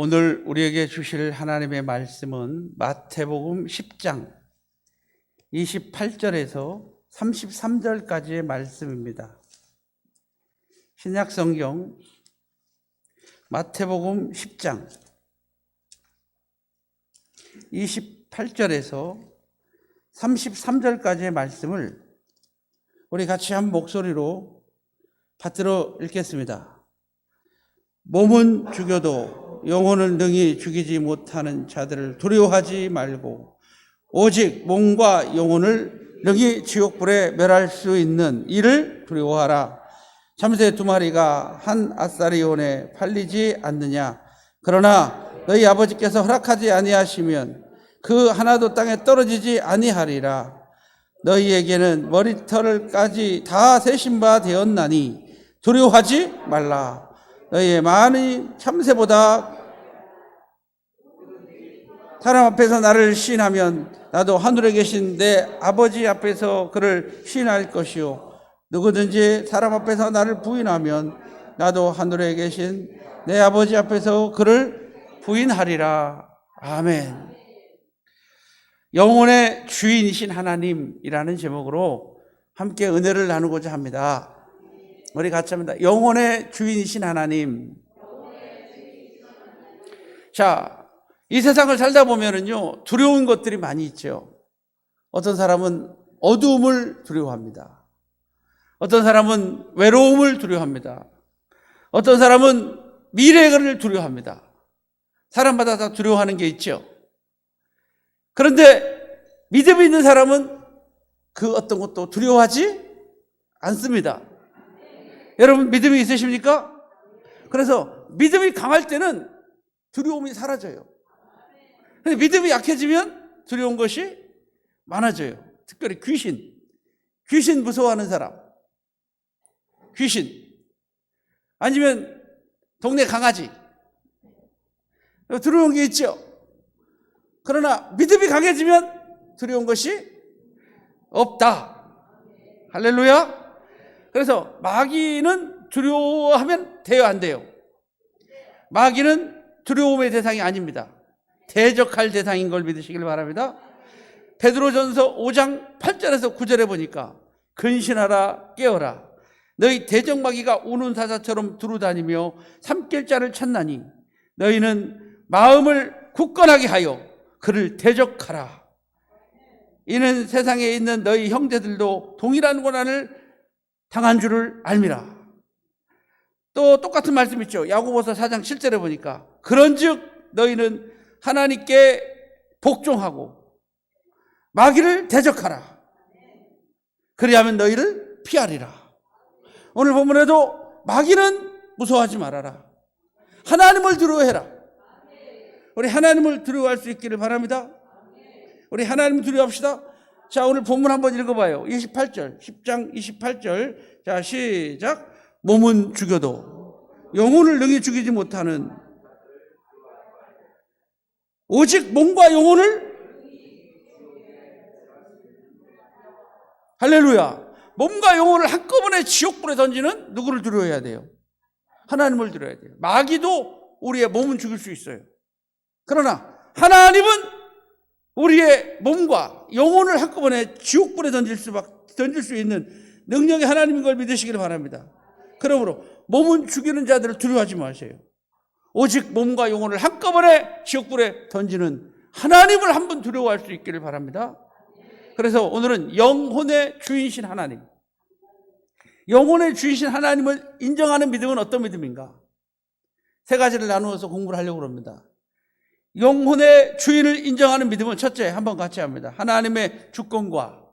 오늘 우리에게 주실 하나님의 말씀은 마태복음 10장 28절에서 33절까지의 말씀입니다. 신약 성경 마태복음 10장 28절에서 33절까지의 말씀을 우리 같이 한 목소리로 받들어 읽겠습니다. 몸은 죽여도 영혼을 능히 죽이지 못하는 자들을 두려워하지 말고 오직 몸과 영혼을 능히 지옥불에 멸할 수 있는 이를 두려워하라. 참새 두 마리가 한 아사리온에 팔리지 않느냐. 그러나 너희 아버지께서 허락하지 아니하시면 그 하나도 땅에 떨어지지 아니하리라. 너희에게는 머리털까지 다 세신 바 되었나니 두려워하지 말라. 너희의 많이 참새보다 사람 앞에서 나를 시인하면 나도 하늘에 계신 내 아버지 앞에서 그를 시인할 것이요. 누구든지 사람 앞에서 나를 부인하면 나도 하늘에 계신 내 아버지 앞에서 그를 부인하리라. 아멘. 영혼의 주인이신 하나님이라는 제목으로 함께 은혜를 나누고자 합니다 우리 같이 합니다 영혼의 주인이신 하나님 자 이 세상을 살다 보면은요, 두려운 것들이 많이 있죠. 어떤 사람은 어두움을 두려워합니다. 어떤 사람은 외로움을 두려워합니다. 어떤 사람은 미래를 두려워합니다. 사람마다 다 두려워하는 게 있죠. 그런데 믿음이 있는 사람은 그 어떤 것도 두려워하지 않습니다. 여러분 믿음이 있으십니까? 그래서 믿음이 강할 때는 두려움이 사라져요. 근데 믿음이 약해지면 두려운 것이 많아져요. 특별히 귀신. 귀신 무서워하는 사람. 귀신. 아니면 동네 강아지. 두려운 게 있죠. 그러나 믿음이 강해지면 두려운 것이 없다. 할렐루야. 그래서 마귀는 두려워하면 돼요, 안 돼요? 마귀는 두려움의 대상이 아닙니다. 대적할 대상인 걸 믿으시길 바랍니다. 베드로전서 5장 8절에서 9절에 보니까 근신하라 깨어라 너희 대적마귀가 우는 사자처럼 두루다니며 삼킬 자를 찾나니 너희는 마음을 굳건하게 하여 그를 대적하라 이는 세상에 있는 너희 형제들도 동일한 고난을 당한 줄을 알미라 또 똑같은 말씀 있죠 야고보서 4장 7절에 보니까 그런즉 너희는 하나님께 복종하고 마귀를 대적하라. 그리하면 너희를 피하리라. 오늘 본문에도 마귀는 무서워하지 말아라. 하나님을 두려워해라. 우리 하나님을 두려워할 수 있기를 바랍니다. 우리 하나님을 두려워합시다. 자, 오늘 본문 한번 읽어봐요. 28절, 10장 28절. 자, 시작. 몸은 죽여도 영혼을 능히 죽이지 못하는 오직 몸과 영혼을 할렐루야. 몸과 영혼을 한꺼번에 지옥불에 던지는 누구를 두려워해야 돼요? 하나님을 두려워야 돼요. 마귀도 우리의 몸은 죽일 수 있어요. 그러나 하나님은 우리의 몸과 영혼을 한꺼번에 지옥불에 던질 수, 던질 수 있는 능력이 하나님인 걸 믿으시기를 바랍니다. 그러므로 몸은 죽이는 자들을 두려워하지 마세요. 오직 몸과 영혼을 한꺼번에 지옥불에 던지는 하나님을 한번 두려워할 수 있기를 바랍니다. 그래서 오늘은 영혼의 주인신 하나님. 영혼의 주인신 하나님을 인정하는 믿음은 어떤 믿음인가? 세 가지를 나누어서 공부를 하려고 합니다. 영혼의 주인을 인정하는 믿음은 첫째, 한번 같이 합니다. 하나님의 주권과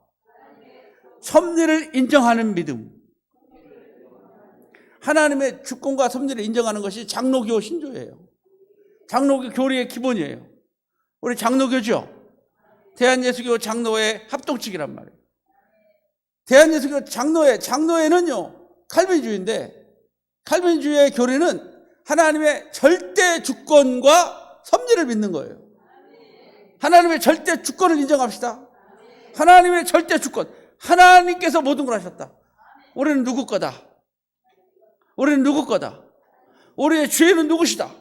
섭리를 인정하는 믿음. 하나님의 주권과 섭리를 인정하는 것이 장로교 신조예요. 장로교 교리의 기본이에요. 우리 장로교죠? 대한예수교 장로회 합동측이란 말이에요. 대한예수교 장로회, 장로회는요, 칼빈주의인데, 칼빈주의의 교리는 하나님의 절대 주권과 섭리를 믿는 거예요. 하나님의 절대 주권을 인정합시다. 하나님의 절대 주권. 하나님께서 모든 걸 하셨다. 우리는 누구 거다? 우리는 누구 거다? 우리의 죄는 누구시다?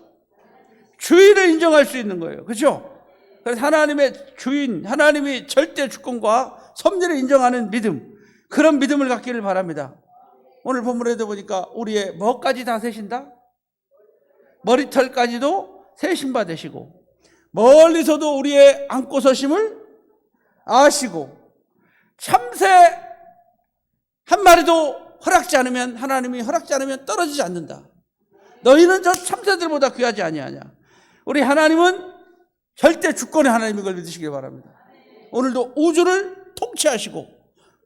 주인을 인정할 수 있는 거예요. 그렇죠? 그래서 하나님의 주인, 하나님이 절대 주권과 섭리를 인정하는 믿음, 그런 믿음을 갖기를 바랍니다. 오늘 본문에도 보니까 우리의 뭐까지 다 세신다? 머리털까지도 세신바 되시고 멀리서도 우리의 안고 서심을 아시고 참새 한 마리도 허락지 않으면 하나님이 허락지 않으면 떨어지지 않는다. 너희는 저 참새들보다 귀하지 아니하냐. 우리 하나님은 절대 주권의 하나님인 걸 믿으시기 바랍니다. 오늘도 우주를 통치하시고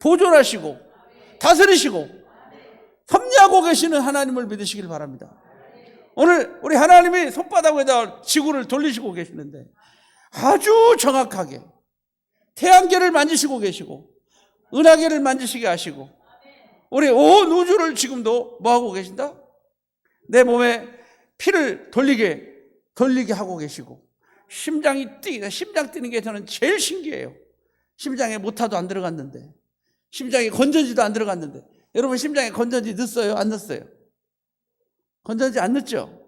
보존하시고 다스리시고 섭리하고 계시는 하나님을 믿으시길 바랍니다. 오늘 우리 하나님이 손바닥에다 지구를 돌리시고 계시는데 아주 정확하게 태양계를 만지시고 계시고 은하계를 만지시게 하시고 우리 온 우주를 지금도 뭐 하고 계신다? 내 몸에 피를 돌리게 돌리게 하고 계시고 심장이 뛰게 심장 뛰는 게 저는 제일 신기해요. 심장에 모타도 안 들어갔는데 심장에 건전지도 안 들어갔는데 여러분 심장에 건전지 넣었어요? 안 넣었어요? 건전지 안 넣었죠?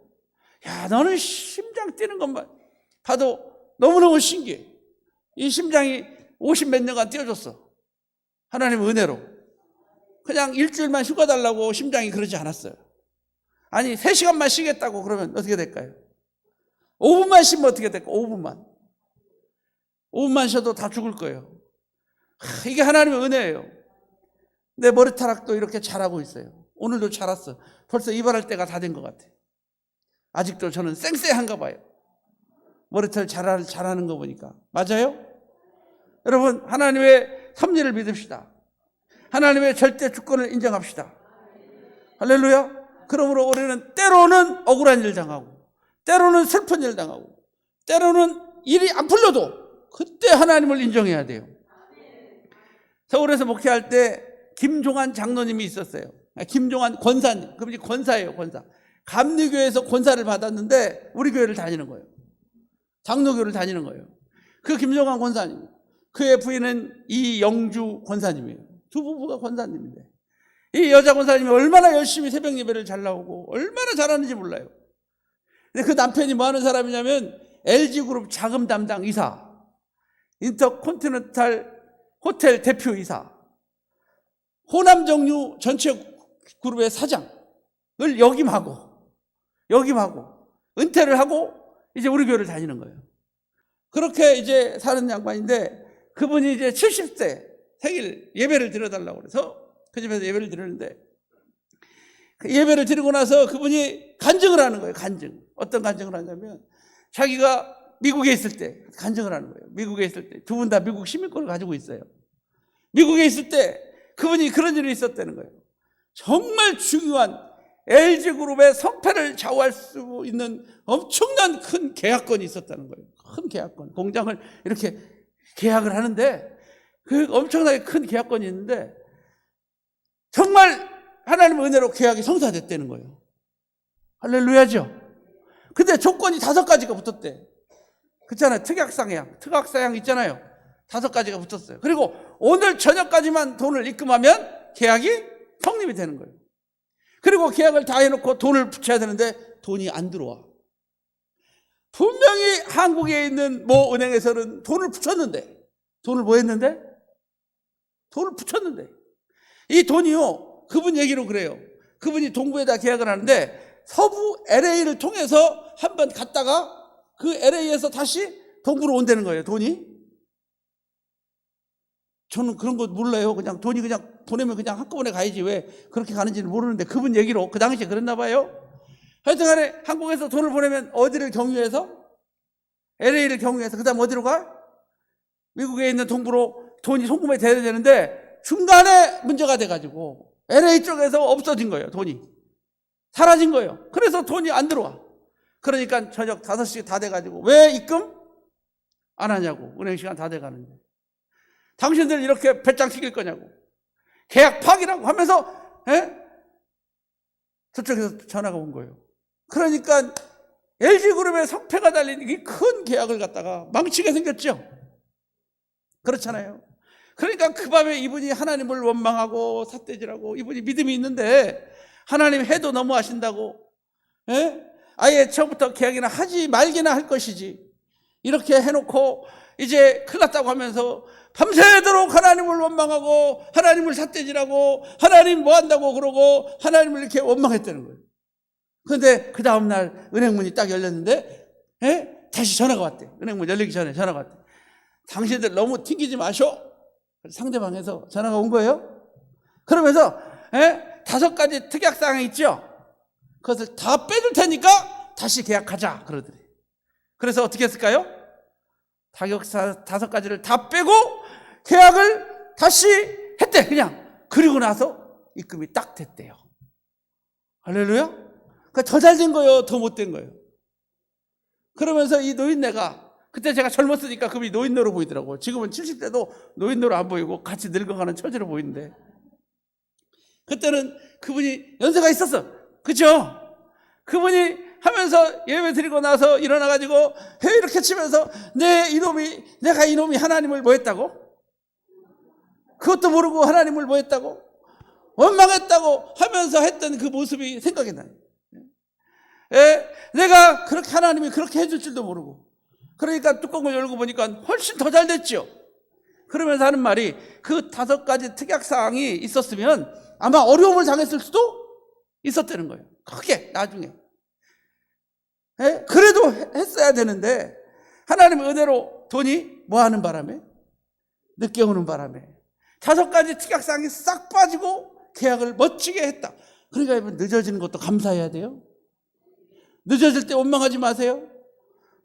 야 너는 심장 뛰는 것만 봐도 너무너무 신기해. 이 심장이 50 몇 년간 뛰어줬어. 하나님의 은혜로. 그냥 일주일만 휴가 달라고 심장이 그러지 않았어요. 아니, 3시간만 쉬겠다고 그러면 어떻게 될까요? 5분만 쉬면 어떻게 될까? 5분만. 5분만 쉬어도 다 죽을 거예요. 하, 이게 하나님의 은혜예요. 내 머리카락도 이렇게 자라고 있어요. 오늘도 자랐어. 벌써 이발할 때가 다 된 것 같아. 아직도 저는 쌩쌩한가 봐요. 머리털 자라, 자라는 거 보니까. 맞아요? 여러분, 하나님의 섭리를 믿읍시다. 하나님의 절대 주권을 인정합시다. 할렐루야. 그러므로 우리는 때로는 억울한 일 당하고, 때로는 슬픈 일 당하고, 때로는 일이 안 풀려도 그때 하나님을 인정해야 돼요. 서울에서 목회할 때 김종환 장로님이 있었어요. 아, 김종환 권사님. 그분이 권사예요, 권사. 감리교에서 권사를 받았는데 우리 교회를 다니는 거예요. 장로교를 다니는 거예요. 그 김종환 권사님. 그의 부인은 이영주 권사님이에요. 두 부부가 권사님인데. 이 여자 권사님이 얼마나 열심히 새벽 예배를 잘 나오고 얼마나 잘하는지 몰라요. 근데 그 남편이 뭐 하는 사람이냐면 LG그룹 자금 담당 이사, 인터콘티넨탈 호텔 대표 이사, 호남정유 전체 그룹의 사장을 역임하고, 역임하고, 은퇴를 하고 이제 우리 교회를 다니는 거예요. 그렇게 이제 사는 양반인데 그분이 이제 70세 생일 예배를 드려달라고 그래서 그 집에서 예배를 드리는데 그 예배를 드리고 나서 그분이 간증을 하는 거예요. 간증. 어떤 간증을 하냐면 자기가 미국에 있을 때 간증을 하는 거예요. 미국에 있을 때 두 분 다 미국 시민권을 가지고 있어요. 미국에 있을 때 그분이 그런 일이 있었다는 거예요. 정말 중요한 LG그룹의 성패를 좌우할 수 있는 엄청난 큰 계약건이 있었다는 거예요. 큰 계약건. 공장을 이렇게 계약을 하는데 그 엄청나게 큰 계약건이 있는데 정말 하나님의 은혜로 계약이 성사됐다는 거예요. 할렐루야죠. 근데 조건이 다섯 가지가 붙었대. 그렇잖아요. 특약상향, 특약상향 있잖아요. 다섯 가지가 붙었어요. 그리고 오늘 저녁까지만 돈을 입금하면 계약이 성립이 되는 거예요. 그리고 계약을 다 해놓고 돈을 붙여야 되는데 돈이 안 들어와. 분명히 한국에 있는 모 은행에서는 돈을 붙였는데, 돈을 뭐 했는데? 돈을 붙였는데. 이 돈이요, 그분 얘기로 그래요. 그분이 동부에다 계약을 하는데, 서부 LA를 통해서 한 번 갔다가 그 LA에서 다시 동부로 온다는 거예요, 돈이. 저는 그런 거 몰라요. 그냥 돈이 그냥 보내면 그냥 한꺼번에 가야지 왜 그렇게 가는지는 모르는데 그분 얘기로 그 당시에 그랬나 봐요. 하여튼 간에 한국에서 돈을 보내면 어디를 경유해서? LA를 경유해서 그 다음 어디로 가? 미국에 있는 동부로 돈이 송금이 돼야 되는데 중간에 문제가 돼가지고 LA 쪽에서 없어진 거예요. 돈이. 사라진 거예요. 그래서 돈이 안 들어와. 그러니까 저녁 5시 다 돼가지고 왜 입금 안 하냐고. 은행 시간 다 돼가는데. 당신들 이렇게 배짱 튀길 거냐고. 계약 파기라고 하면서, 에? 저쪽에서 전화가 온 거예요. 그러니까 LG그룹의 성패가 달린 이 큰 계약을 갖다가 망치게 생겼죠. 그렇잖아요. 그러니까 그 밤에 이분이 하나님을 원망하고 삿대질하고 이분이 믿음이 있는데 하나님 해도 너무 하신다고 에? 아예 처음부터 계약이나 하지 말기나 할 것이지. 이렇게 해놓고 이제 큰일 났다고 하면서 밤새도록 하나님을 원망하고 하나님을 삿대질하고 하나님 뭐 한다고 그러고 하나님을 이렇게 원망했다는 거예요. 그런데 그 다음 날 은행 문이 딱 열렸는데 예? 다시 전화가 왔대. 은행 문 열리기 전에 전화가 왔대. 당신들 너무 튕기지 마셔. 상대방에서 전화가 온 거예요. 그러면서 예? 다섯 가지 특약 사항이 있죠. 그것을 다 빼줄 테니까 다시 계약하자 그러더래. 그래서 어떻게 했을까요? 타격사 다섯 가지를 다 빼고 계약을 다시 했대. 그냥 그리고 나서 입금이 딱 됐대요. 할렐루야. 그러니까 더 잘 된 거예요, 더 못 된 거예요. 그러면서 이 노인네가 그때 제가 젊었으니까 그분이 노인네로 보이더라고. 지금은 70대도 노인네로 안 보이고 같이 늙어가는 처지로 보이는데 그때는 그분이 연세가 있었어. 그죠? 그분이 하면서 예배 드리고 나서 일어나가지고 해 이렇게 치면서 내 이놈이, 내가 이놈이 하나님을 뭐 했다고? 그것도 모르고 하나님을 뭐 했다고? 원망했다고 하면서 했던 그 모습이 생각이 나요. 예, 내가 그렇게 하나님이 그렇게 해줄 줄도 모르고. 그러니까 뚜껑을 열고 보니까 훨씬 더 잘 됐죠. 그러면서 하는 말이 그 다섯 가지 특약사항이 있었으면 아마 어려움을 당했을 수도 있었다는 거예요. 크게, 나중에. 예? 그래도 했어야 되는데, 하나님의 은혜로 돈이 뭐 하는 바람에? 늦게 오는 바람에. 다섯 가지 특약사항이 싹 빠지고 계약을 멋지게 했다. 그러니까 여러분, 늦어지는 것도 감사해야 돼요. 늦어질 때 원망하지 마세요.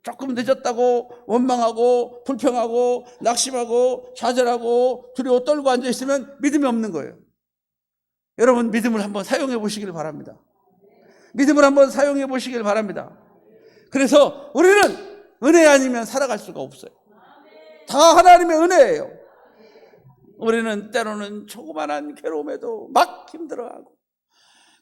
조금 늦었다고 원망하고 불평하고 낙심하고 좌절하고 두려워 떨고 앉아 있으면 믿음이 없는 거예요. 여러분 믿음을 한번 사용해 보시길 바랍니다. 믿음을 한번 사용해 보시길 바랍니다. 그래서 우리는 은혜 아니면 살아갈 수가 없어요. 다 하나님의 은혜예요. 우리는 때로는 조그만한 괴로움에도 막 힘들어하고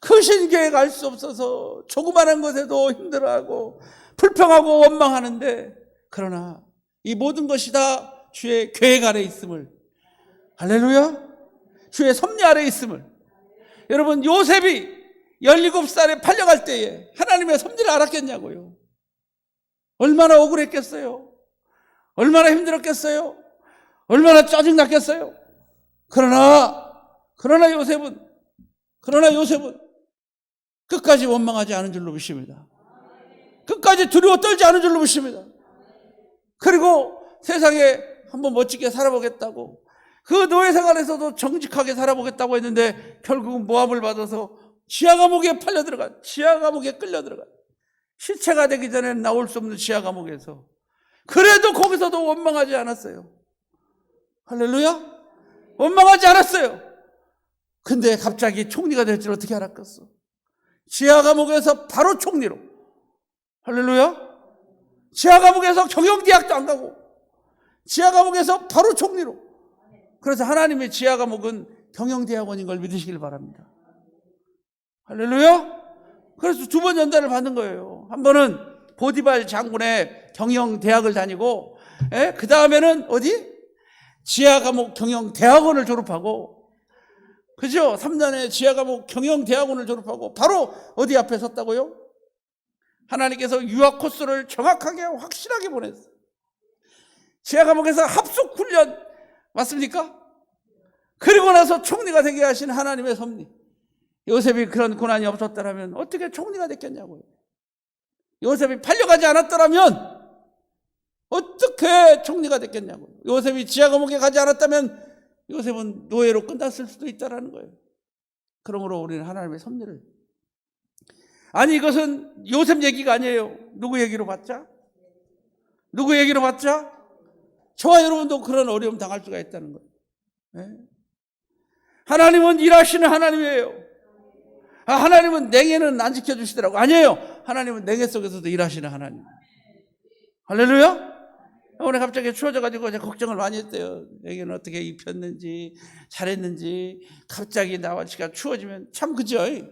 크신 계획 알수 없어서 조그만한 것에도 힘들어하고 불평하고 원망하는데 그러나 이 모든 것이 다 주의 계획 아래 있음을 할렐루야 주의 섭리 아래 있음을. 여러분 요셉이 17살에 팔려갈 때에 하나님의 섭리를 알았겠냐고요? 얼마나 억울했겠어요? 얼마나 힘들었겠어요? 얼마나 짜증났겠어요 그러나 그러나 요셉은 그러나 요셉은 끝까지 원망하지 않은 줄로 믿습니다. 끝까지 두려워 떨지 않은 줄로 믿습니다. 그리고 세상에 한번 멋지게 살아보겠다고 그 노예 생활에서도 정직하게 살아보겠다고 했는데 결국은 모함을 받아서 지하 감옥에 팔려 들어간 지하 감옥에 끌려 들어간 시체가 되기 전에 나올 수 없는 지하 감옥에서 그래도 거기서도 원망하지 않았어요. 할렐루야? 원망하지 않았어요. 근데 갑자기 총리가 될 줄 어떻게 알았겠어? 지하 감옥에서 바로 총리로. 할렐루야? 지하 감옥에서 경영대학도 안 가고, 지하 감옥에서 바로 총리로. 그래서 하나님의 지하 감옥은 경영대학원인 걸 믿으시길 바랍니다. 할렐루야? 그래서 두 번 연단을 받는 거예요. 한 번은 보디발 장군의 경영대학을 다니고, 그 다음에는 어디? 지하 감옥 경영 대학원을 졸업하고, 그죠? 3년에 지하 감옥 경영 대학원을 졸업하고 바로 어디 앞에 섰다고요? 하나님께서 유학 코스를 정확하게 확실하게 보냈어요. 지하 감옥에서 합숙 훈련 맞습니까? 그리고 나서 총리가 되게 하신 하나님의 섭리. 요셉이 그런 고난이 없었더라면 어떻게 총리가 됐겠냐고요. 요셉이 팔려가지 않았더라면 어떻게 총리가 됐겠냐고요. 요셉이 지하 감옥에 가지 않았다면 요셉은 노예로 끝났을 수도 있다라는 거예요. 그러므로 우리는 하나님의 섭리를 아니 이것은 요셉 얘기가 아니에요. 누구 얘기로 봤자? 누구 얘기로 봤자? 저와 여러분도 그런 어려움 당할 수가 있다는 거예요. 네? 하나님은 일하시는 하나님이에요. 아, 하나님은 냉해는 안 지켜주시더라고. 아니에요. 하나님은 냉해 속에서도 일하시는 하나님. 할렐루야? 오늘 갑자기 추워져가지고 제가 걱정을 많이 했대요. 여기는 어떻게 입혔는지, 잘했는지, 갑자기 나와지가 추워지면 참 그죠? 예.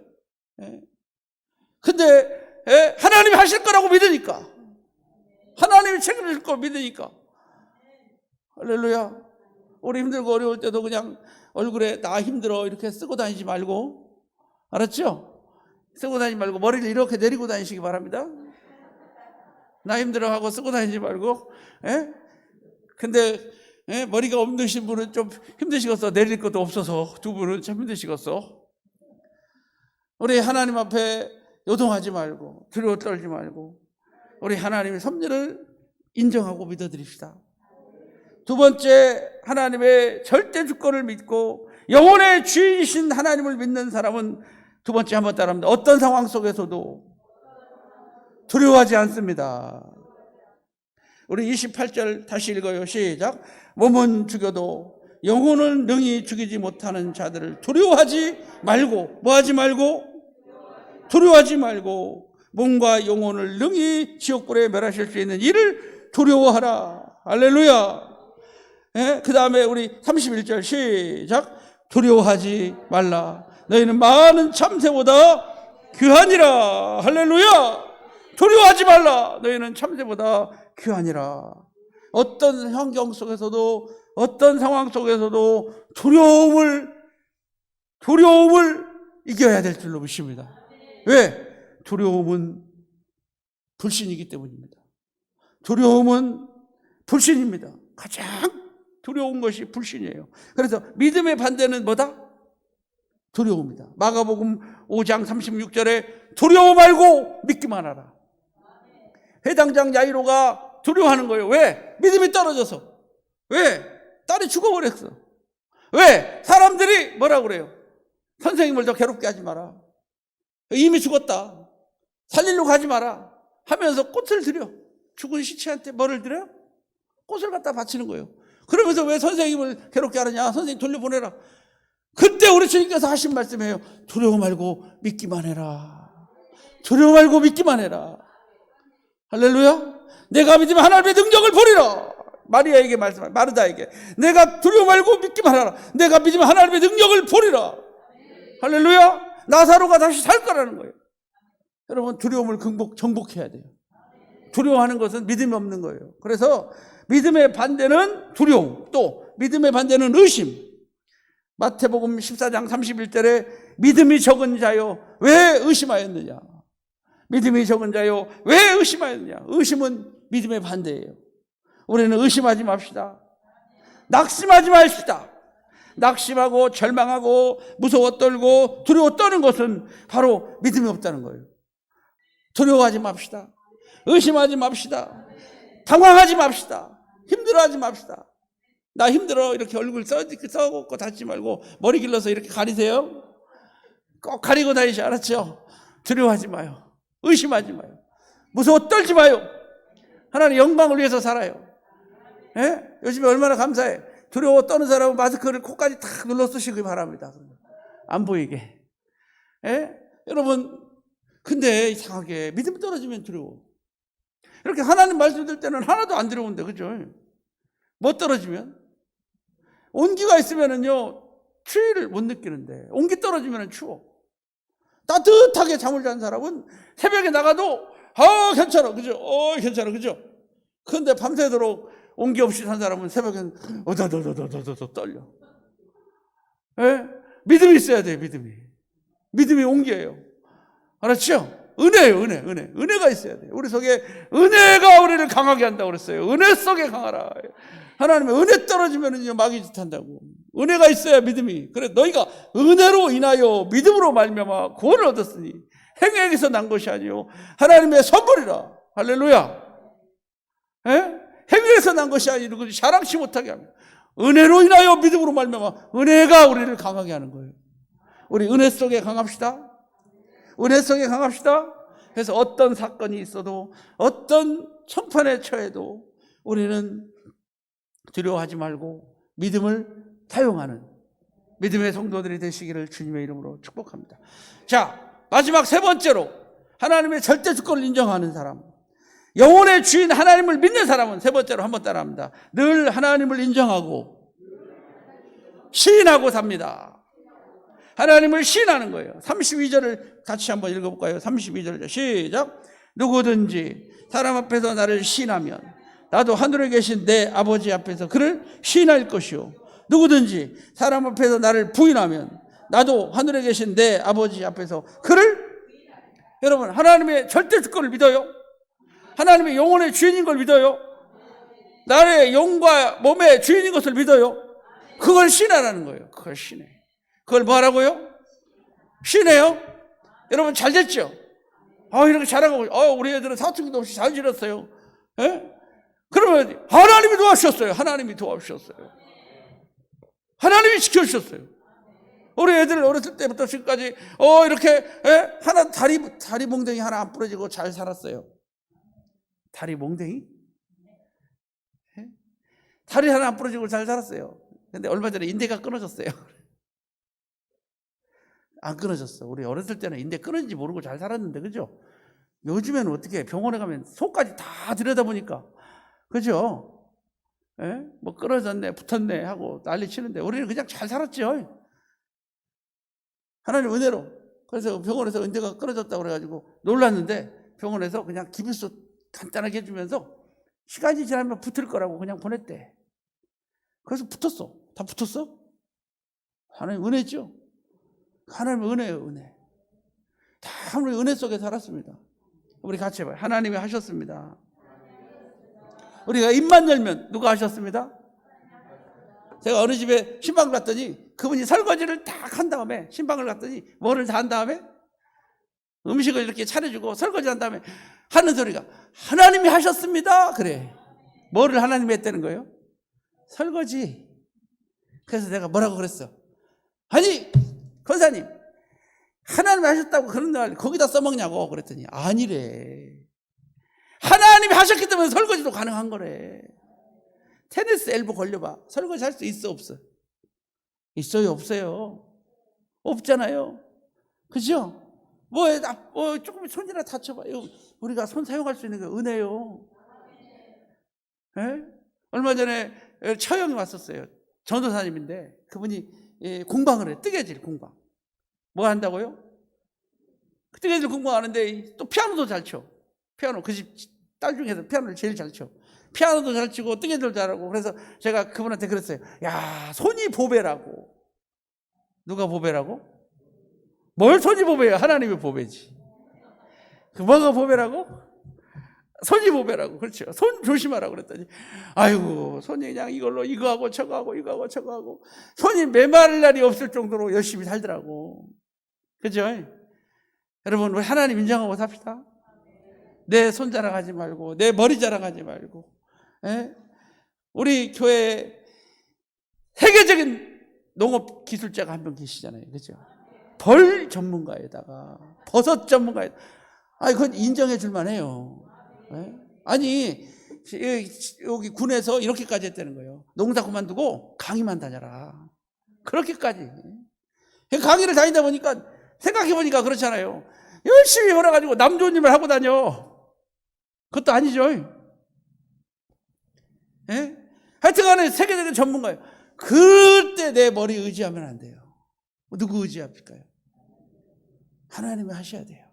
근데, 예? 하나님이 하실 거라고 믿으니까. 하나님이 책임질 거 믿으니까. 할렐루야. 우리 힘들고 어려울 때도 그냥 얼굴에 나 힘들어 이렇게 쓰고 다니지 말고, 알았죠? 쓰고 다니지 말고 머리를 이렇게 내리고 다니시기 바랍니다. 나 힘들어하고 쓰고 다니지 말고. 예? 근데 예? 머리가 없으신 분은 좀 힘드시겠어. 내릴 것도 없어서 두 분은 참 힘드시겠어. 우리 하나님 앞에 요동하지 말고 두려워 떨지 말고 우리 하나님의 섭리를 인정하고 믿어드립시다. 두 번째 하나님의 절대 주권을 믿고 영혼의 주인이신 하나님을 믿는 사람은 두 번째 한번 따라합니다. 어떤 상황 속에서도 두려워하지 않습니다. 우리 28절 다시 읽어요. 시작. 몸은 죽여도 영혼을 능히 죽이지 못하는 자들을 두려워하지 말고 뭐 하지 말고 두려워하지 말고 몸과 영혼을 능히 지옥불에 멸하실 수 있는 이를 두려워하라. 할렐루야. 예? 그 다음에 우리 31절 시작. 두려워하지 말라. 너희는 많은 참새보다 귀하니라. 할렐루야. 두려워하지 말라. 너희는 참새보다 귀하니라. 어떤 환경 속에서도 어떤 상황 속에서도 두려움을 두려움을 이겨야 될 줄로 믿습니다. 왜? 두려움은 불신이기 때문입니다. 두려움은 불신입니다. 가장 두려운 것이 불신이에요. 그래서 믿음의 반대는 뭐다? 두려움이다. 마가복음 5장 36절에 두려워 말고 믿기만 하라. 회당장 야이로가 두려워하는 거예요. 왜? 믿음이 떨어져서. 왜? 딸이 죽어버렸어. 왜? 사람들이 뭐라 그래요? 선생님을 더 괴롭게 하지 마라. 이미 죽었다. 살리러 가지 마라. 하면서 꽃을 드려. 죽은 시체한테 뭐를 드려요? 꽃을 갖다 바치는 거예요. 그러면서 왜 선생님을 괴롭게 하느냐? 선생님 돌려보내라. 그때 우리 주님께서 하신 말씀이에요. 두려워 말고 믿기만 해라. 두려워 말고 믿기만 해라. 할렐루야. 내가 믿으면 하나님의 능력을 보리라. 마리아에게 말씀, 마르다에게. 내가 두려워 말고 믿기만 하라. 내가 믿으면 하나님의 능력을 보리라. 할렐루야. 나사로가 다시 살 거라는 거예요. 여러분, 두려움을 극복, 정복해야 돼요. 두려워하는 것은 믿음이 없는 거예요. 그래서 믿음의 반대는 두려움, 또 믿음의 반대는 의심. 마태복음 14장 31절에 믿음이 적은 자요, 왜 의심하였느냐? 믿음이 적은 자요, 왜 의심하였느냐? 의심은 믿음의 반대예요. 우리는 의심하지 맙시다. 낙심하지 맙시다. 낙심하고 절망하고 무서워 떨고 두려워 떠는 것은 바로 믿음이 없다는 거예요. 두려워하지 맙시다. 의심하지 맙시다. 당황하지 맙시다. 힘들어하지 맙시다. 나 힘들어. 이렇게 얼굴 써, 써고 닫지 말고 머리 길러서 이렇게 가리세요. 꼭 가리고 다니시 알았죠? 두려워하지 마요. 의심하지 마요. 무서워 떨지 마요. 하나님 영광을 위해서 살아요. 예? 요즘에 얼마나 감사해. 두려워 떠는 사람은 마스크를 코까지 탁 눌러 쓰시기 바랍니다. 안 보이게. 예? 여러분, 근데 이상하게 믿음 떨어지면 두려워. 이렇게 하나님 말씀 들 때는 하나도 안 두려운데, 그죠? 뭐 떨어지면? 온기가 있으면은요, 추위를 못 느끼는데, 온기 떨어지면 추워. 따뜻하게 잠을 잔 사람은 새벽에 나가도, 아, 괜찮아. 그죠? 어, 괜찮아. 그죠? 근데 밤새도록 온기 없이 산 사람은 새벽엔 어더더더더더더 떨려. 예? 믿음이 있어야 돼요, 믿음이. 믿음이 온기예요. 알았죠? 은혜예요, 은혜, 은혜. 은혜가 있어야 돼요. 우리 속에 은혜가 우리를 강하게 한다고 그랬어요. 은혜 속에 강하라. 하나님의 은혜 떨어지면은요, 마귀 짓 한다고. 은혜가 있어야 믿음이. 그래, 너희가 은혜로 인하여 믿음으로 말미암아 구원을 얻었으니 행위에서 난 것이 아니요 하나님의 선물이라. 할렐루야. 예? 행위에서 난 것이 아니라 그 자랑치 못하게 합니다. 은혜로 인하여 믿음으로 말미암아 은혜가 우리를 강하게 하는 거예요. 우리 은혜 속에 강합시다. 은혜 속에 강합시다. 그래서 어떤 사건이 있어도 어떤 청판에 처해도 우리는 두려워하지 말고 믿음을 사용하는 믿음의 성도들이 되시기를 주님의 이름으로 축복합니다. 자, 마지막 세 번째로 하나님의 절대 주권을 인정하는 사람. 영혼의 주인 하나님을 믿는 사람은 세 번째로 한번 따라합니다. 늘 하나님을 인정하고 시인하고 삽니다. 하나님을 시인하는 거예요. 32절을 같이 한번 읽어볼까요? 32절 시작. 누구든지 사람 앞에서 나를 시인하면 나도 하늘에 계신 내 아버지 앞에서 그를 시인할 것이요. 누구든지 사람 앞에서 나를 부인하면 나도 하늘에 계신 내 아버지 앞에서 그를 여러분, 하나님의 절대 주권을 믿어요? 하나님의 영혼의 주인인 걸 믿어요? 나의 영과 몸의 주인인 것을 믿어요? 그걸 신하라는 거예요. 그걸 신해. 그걸 뭐 하라고요? 신해요? 여러분 잘 됐죠? 아, 이렇게 잘하고, 어, 우리 애들은 사춘기도 없이 잘 지냈어요. 예? 그러면 하나님이 도와주셨어요. 하나님이 도와주셨어요. 하나님이 지켜주셨어요. 우리 애들 어렸을 때부터 지금까지, 어, 이렇게, 예? 하나, 다리, 다리 몽댕이 하나 안 부러지고 잘 살았어요. 다리 몽댕이? 예? 다리 하나 안 부러지고 잘 살았어요. 근데 얼마 전에 인대가 끊어졌어요. 안 끊어졌어. 우리 어렸을 때는 인대 끊어진지 모르고 잘 살았는데, 그죠? 요즘에는 어떻게 병원에 가면 속까지 다 들여다보니까, 그죠? 예? 뭐 끊어졌네, 붙었네 하고 난리 치는데, 우리는 그냥 잘 살았죠. 하나님 은혜로. 그래서 병원에서 인대가 끊어졌다고 그래가지고 놀랐는데, 병원에서 그냥 기부스 간단하게 해주면서 시간이 지나면 붙을 거라고 그냥 보냈대. 그래서 붙었어. 다 붙었어? 하나님 은혜죠? 하나님 은혜예요, 은혜. 다 우리 은혜 속에 살았습니다. 우리 같이 해봐요. 하나님이 하셨습니다. 우리가 입만 열면 누가 하셨습니다? 제가 어느 집에 신방을 갔더니 그분이 설거지를 딱 한 다음에 신방을 갔더니 뭐를 다 한 다음에 음식을 이렇게 차려주고 설거지 한 다음에 하는 소리가 하나님이 하셨습니다. 그래. 뭐를 하나님이 했다는 거예요? 설거지. 그래서 내가 뭐라고 그랬어? 아니, 권사님, 하나님이 하셨다고 그런 날 거기다 써먹냐고 그랬더니 아니래. 하나님이 하셨기 때문에 설거지도 가능한 거래. 테니스 엘보 걸려봐. 설거지 할 수 있어, 없어? 있어요, 없어요? 없잖아요. 그죠? 뭐, 나, 뭐, 조금 손이나 다쳐봐 요. 우리가 손 사용할 수 있는 게 은혜요. 예? 얼마 전에 처형이 왔었어요. 전도사님인데, 그분이 예, 공방을 해. 뜨개질 공방. 뭐 한다고요? 그 뜨개질 공방하는데 또 피아노도 잘 쳐. 피아노 그 집 딸 중에서 피아노를 제일 잘 쳐. 피아노도 잘 치고 뜨개질 잘하고 그래서 제가 그분한테 그랬어요. 야 손이 보배라고. 누가 보배라고? 뭘 손이 보배야? 하나님의 보배지. 그 뭐가 보배라고? 손이 보배라고 그렇죠. 손 조심하라고 그랬더니 아이고 손이 그냥 이걸로 이거 하고 저거 하고 이거 하고 저거 하고 손이 메마를 날이 없을 정도로 열심히 살더라고. 그죠? 여러분 우리 하나님 인정하고 삽시다. 내 손 자랑하지 말고 내 머리 자랑하지 말고 예? 우리 교회 세계적인 농업 기술자가 한 명 계시잖아요. 그죠? 벌 전문가에다가 버섯 전문가에 아니 그건 인정해 줄 만 해요. 예? 아니 여기 군에서 이렇게까지 했다는 거예요. 농사 그만두고 강의만 다녀라. 그렇게까지. 강의를 다니다 보니까 생각해 보니까 그렇잖아요. 열심히 벌어가지고 남 좋은 일을 하고 다녀. 그것도 아니죠. 예? 하여튼 간에 세계적인 전문가예요. 그때 내 머리 의지하면 안 돼요. 누구 의지합니까요? 하나님이 하셔야 돼요.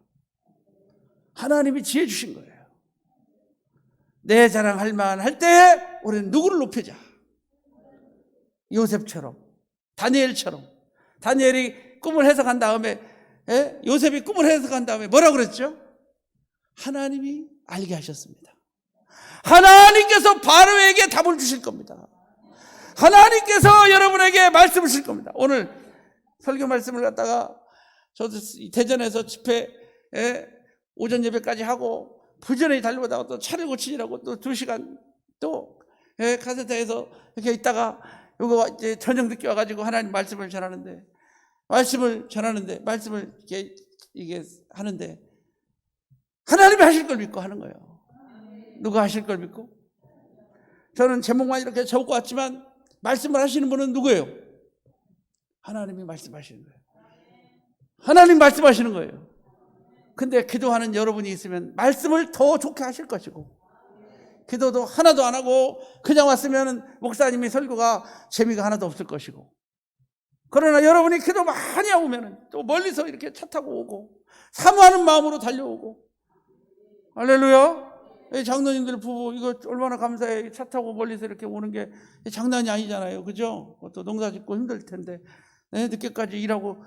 하나님이 지혜 주신 거예요. 내 자랑할 만할 때 우리는 누구를 높이자. 요셉처럼, 다니엘처럼. 다니엘이 꿈을 해석한 다음에, 예? 요셉이 꿈을 해석한 다음에 뭐라고 그랬죠? 하나님이 알게 하셨습니다. 하나님께서 바로에게 답을 주실 겁니다. 하나님께서 여러분에게 말씀을 주실 겁니다. 오늘 설교 말씀을 갖다가 저도 대전에서 집회 에 오전 예배까지 하고 부전히 달려오다가 또 차를 고치느라고 또 두 시간 또 예, 카센터에서 이렇게 있다가 요거 이제 저녁 늦게 와가지고 하나님 말씀을 전하는데 말씀을 전하는데 말씀을 이게 이게 하는데 하나님이 하실 걸 믿고 하는 거예요. 누가 하실 걸 믿고? 저는 제목만 이렇게 적고 왔지만 말씀을 하시는 분은 누구예요? 하나님이 말씀하시는 거예요. 하나님 말씀하시는 거예요. 근데 기도하는 여러분이 있으면 말씀을 더 좋게 하실 것이고 기도도 하나도 안 하고 그냥 왔으면 목사님이 설교가 재미가 하나도 없을 것이고 그러나 여러분이 기도 많이 하면 또 멀리서 이렇게 차 타고 오고 사모하는 마음으로 달려오고 할렐루야 장로님들 부부 이거 얼마나 감사해 차 타고 멀리서 이렇게 오는 게 장난이 아니잖아요 그죠 또 농사 짓고 힘들 텐데 네, 늦게까지 일하고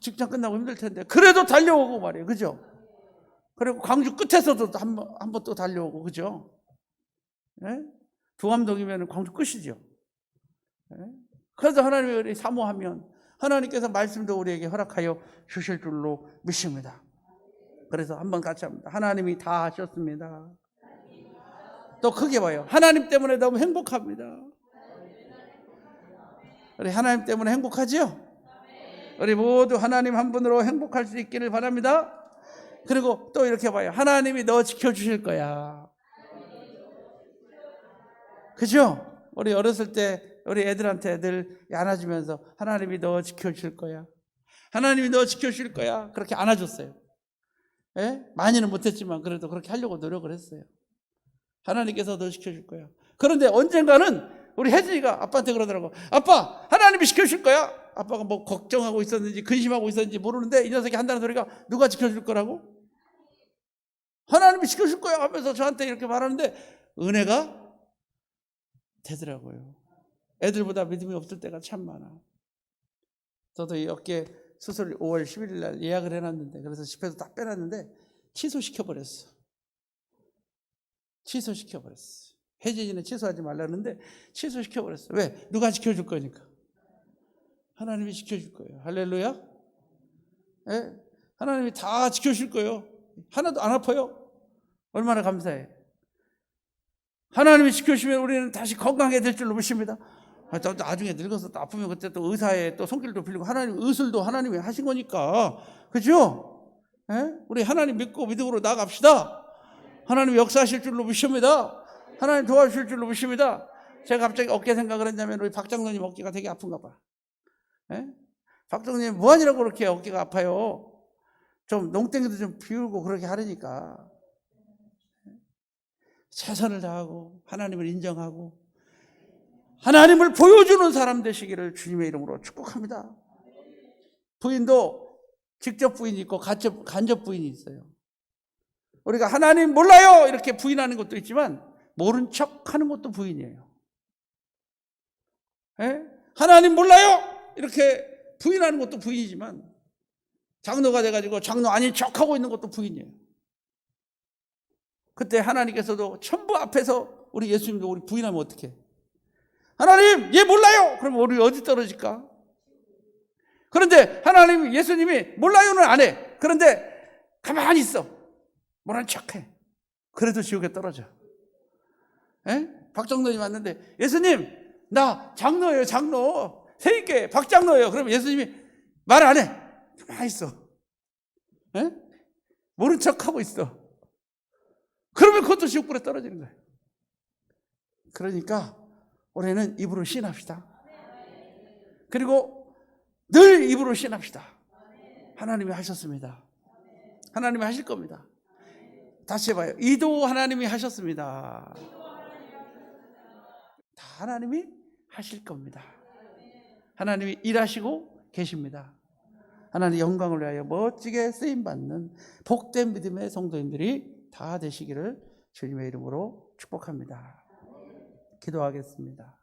직장 끝나고 힘들 텐데 그래도 달려오고 말이에요 그죠 그리고 광주 끝에서도 한 번 한 번 또 달려오고 그죠? 예? 두암동이면 광주 끝이죠. 예? 그래서 하나님이 우리 사모하면 하나님께서 말씀도 우리에게 허락하여 주실 줄로 믿습니다. 그래서 한번 같이 합니다. 하나님이 다 하셨습니다. 또 크게 봐요. 하나님 때문에 너무 행복합니다. 우리 하나님 때문에 행복하지요? 우리 모두 하나님 한 분으로 행복할 수 있기를 바랍니다. 그리고 또 이렇게 봐요. 하나님이 너 지켜주실 거야. 그죠? 우리 어렸을 때 우리 애들한테 늘 안아주면서 하나님이 너 지켜주실 거야. 하나님이 너 지켜주실 거야. 그렇게 안아줬어요. 예? 많이는 못했지만 그래도 그렇게 하려고 노력을 했어요. 하나님께서 너 지켜줄 거야. 그런데 언젠가는 우리 혜진이가 아빠한테 그러더라고. 아빠, 하나님이 지켜줄 거야. 아빠가 뭐 걱정하고 있었는지 근심하고 있었는지 모르는데 이 녀석이 한다는 소리가 누가 지켜줄 거라고? 하나님이 지켜줄 거야 하면서 저한테 이렇게 말하는데 은혜가 되더라고요. 애들보다 믿음이 없을 때가 참 많아. 저도 이 어깨 수술 5월 11일 날 예약을 해놨는데 그래서 집에서 다 빼놨는데 취소시켜버렸어. 취소시켜버렸어. 혜진이는 취소하지 말라는데 취소시켜버렸어. 왜? 누가 지켜줄 거니까. 하나님이 지켜줄 거예요. 할렐루야. 예? 하나님이 다 지켜줄 거예요. 하나도 안 아파요. 얼마나 감사해. 하나님이 지켜주시면 우리는 다시 될 줄로 믿습니다. 아, 또 나중에 늙어서 또 아프면 그때 또 의사의 또 손길도 빌리고 하나님 의술도 하나님이 하신 거니까 그죠? 예? 우리 하나님 믿고 믿음으로 나갑시다. 하나님 역사하실 줄로 믿습니다. 하나님 도와주실 줄로 믿습니다. 제가 갑자기 어깨 생각을 했냐면 우리 박장로님 어깨가 되게 아픈가 봐. 예? 박장로님 무한이라고 그렇게 어깨가 아파요. 좀 농땡이도 좀 비우고 그렇게 하려니까 최선을 다하고 하나님을 인정하고 하나님을 보여주는 사람 되시기를 주님의 이름으로 축복합니다. 부인도 직접 부인이 있고 간접, 간접 부인이 있어요. 우리가 하나님 몰라요! 이렇게 부인하는 것도 있지만 모른 척 하는 것도 부인이에요. 예? 하나님 몰라요! 이렇게 부인하는 것도 부인이지만 장로가 돼가지고 장로 아닌 척 하고 있는 것도 부인이에요. 그때 하나님께서도 천부 앞에서 우리 예수님도 우리 부인하면 어떡해? 하나님, 얘 몰라요! 그러면 우리 어디 떨어질까? 그런데 하나님, 예수님이 몰라요는 안 해. 그런데 가만히 있어. 모른 척 해. 그래도 지옥에 떨어져. 에? 박장로님 왔는데, 예수님, 나 장로예요, 장로. 세계 박장로예요. 그러면 예수님이 말 안 해. 가만히 있어. 에? 모른 척 하고 있어. 그러면 그것도 지옥불에 떨어지는 거예요. 그러니까 올해는 입으로 신합시다. 그리고 늘 입으로 신합시다. 하나님이 하셨습니다. 하나님이 하실 겁니다. 다시 해봐요. 이도 하나님이 하셨습니다. 다 하나님이 하실 겁니다. 하나님이 일하시고 계십니다. 하나님 영광을 위하여 멋지게 쓰임 받는 복된 믿음의 성도님들이 다 되시기를 주님의 이름으로 축복합니다. 기도하겠습니다.